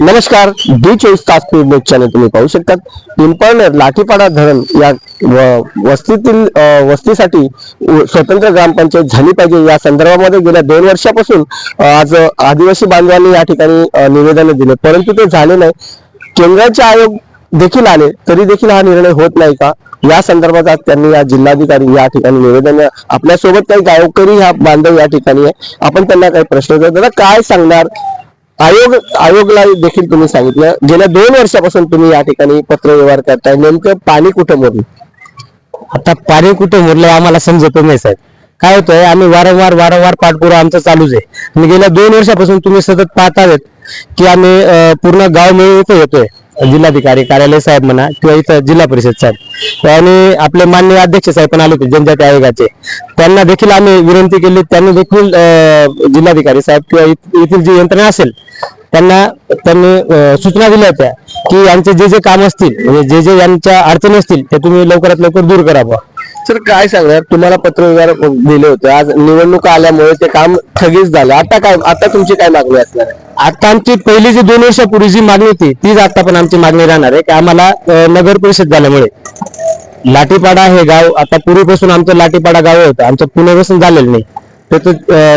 नमस्कार डी चोवीस तास न्यूज चॅनल तुम्ही पाहू शकतात. पिंपळनेर लाठीपाडा धरण या वस्तीतील वस्तीसाठी स्वतंत्र ग्रामपंचायत झाली पाहिजे. या संदर्भामध्ये गेल्या दोन वर्षापासून आज आदिवासी बांधवांनी या ठिकाणी निवेदन दिले. परंतु ते झाले नाही. केंद्राचे आयोग देखील आले तरी देखील हा निर्णय होत नाही का? या संदर्भात आज त्यांनी या जिल्हाधिकारी या ठिकाणी निवेदन आपल्यासोबत काही गावकरी ह्या बांधव या ठिकाणी आहे. आपण त्यांना काही प्रश्न दादा काय सांगणार आयोग आयोगला देखील तुम्ही सांगितलं गेल्या दोन वर्षापासून तुम्ही या ठिकाणी पत्र व्यवहार करताय. नेमकं पाणी कुठं मोरलं आता पाणी कुठे मुरलंय आम्हाला समजत नाही साहेब. काय होतंय आम्ही वारंवार वारंवार पाठपुरा आमचा चालूच आहे. आणि गेल्या दोन वर्षापासून तुम्ही सतत पाहत आहेत की आम्ही पूर्ण गाव मिळून इथं येतोय. जिल्हाधिकारी कार्यालय साहेब म्हणा किंवा इथं जिल्हा परिषद साहेब. आणि आपले माननीय अध्यक्ष साहेब पण आले होते जनजाती आयोगाचे. त्यांना देखील आम्ही विनंती केली त्यांनी देखील जिल्हाधिकारी साहेब किंवा येथील जी यंत्रणा असेल त्यांना त्यांनी सूचना दिल्या होत्या की यांचे जे जे काम असतील म्हणजे जे जे यांच्या अडचणी असतील ते तुम्ही लवकरात लवकर दूर करावं सर काय सांगणार? तुम्हाला पत्रव्यवहार दिले होते. आज निवडणुका आल्यामुळे ते काम ठगीच झालं. आता काय आता तुमची काय मागणी असणार आहे? आता आमची पहिली जी दोन वर्षापूर्वी जी मागणी होती तीच आता पण आमची मागणी राहणार आहे. की आम्हाला नगर परिषद झाल्यामुळे. लाठीपाडा हे गाव आता पूर्वीपासून आमचं लाठीपाडा गाव होतं. आमचं पुनर्वसन झालेलं नाही. तर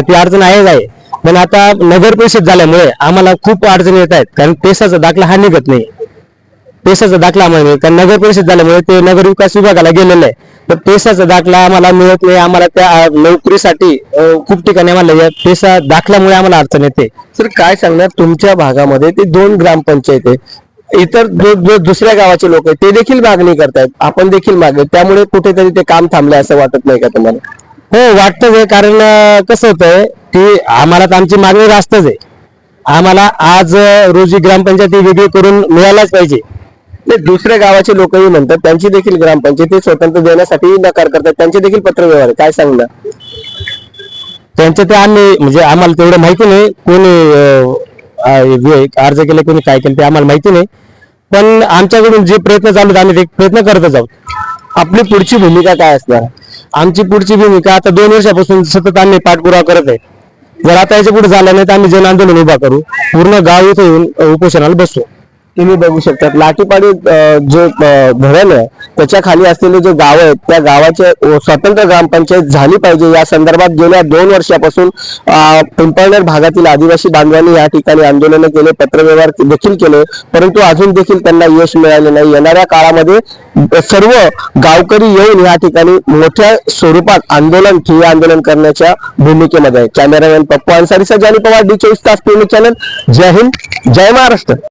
ती अडचण आहेच आहे. पण आता नगर परिषद झाल्यामुळे आम्हाला खूप अडचणी येत आहेत. कारण पेसाचा दाखला हा निघत नाही. पेसाचा दाखला आम्हाला कारण नगर परिषद झाल्यामुळे ते नगर विकास विभागाला गेलेलं आहे. तर पेसाचा दाखला आम्हाला मिळत नाही. आम्हाला त्या नोकरीसाठी खूप ठिकाणी आम्हाला या पेसा दाखल्यामुळे आम्हाला अडचण येते. सर काय सांगणार? तुमच्या भागामध्ये ते दोन ग्रामपंचायत आहे. इतर दुसऱ्या गावाचे लोक आहेत. ते देखील मागणी करतायत. आपण देखील मागणी त्यामुळे कुठेतरी ते काम थांबले असं वाटत नाही का तुम्हाला? हो वाटतंच आहे. कारण कसं होतंय की आम्हाला तर आमची मागणी जास्तच आहे. आम्हाला आज रोजी ग्रामपंचायती वेगळी करून मिळायलाच पाहिजे. दुसऱ्या गावाचे लोकही म्हणतात त्यांची देखील ग्रामपंचायत स्वतंत्र देण्यासाठी नकार करतात. त्यांचे देखील पत्र व्यवहार आहे. काय सांगणार? त्यांचं ते आम्ही म्हणजे आम्हाला तेवढं माहिती नाही कोणी अर्ज केले कोणी काय केलं ते आम्हाला माहिती नाही. पण आमच्याकडून जे प्रयत्न चालू आम्ही ते प्रयत्न करतच आहोत. आपली पुढची भूमिका काय असणार? आमची पुढची भूमिका आता दोन वर्षापासून सतत आम्ही पाठपुरावा करत आहे. जर आता याच्यापुढे झाला नाही तर आम्ही जन आंदोलन उभा करू. पूर्ण गाव इथे येऊन उपोषणाला बसू. तुम्ही बघू शकतात लाठीपाडी जे धरण आहे त्याच्याखाली असलेले जे गाव आहेत त्या गावाचे स्वतंत्र ग्रामपंचायत झाली पाहिजे. या संदर्भात गेल्या दोन वर्षापासून पिंपळनेर भागातील आदिवासी बांधवांनी या ठिकाणी आंदोलनं केले पत्रव्यवहार देखील केले परंतु अजून देखील त्यांना यश मिळाले नाही. येणाऱ्या काळामध्ये सर्व गावकरी येऊन या ठिकाणी मोठ्या स्वरूपात आंदोलन ठिय्या आंदोलन करण्याच्या भूमिकेमध्ये आहे. Cameraman Pappu Ansari sir Jani Pawar D चोवीस तास चॅनल. जय हिंद जय महाराष्ट्र.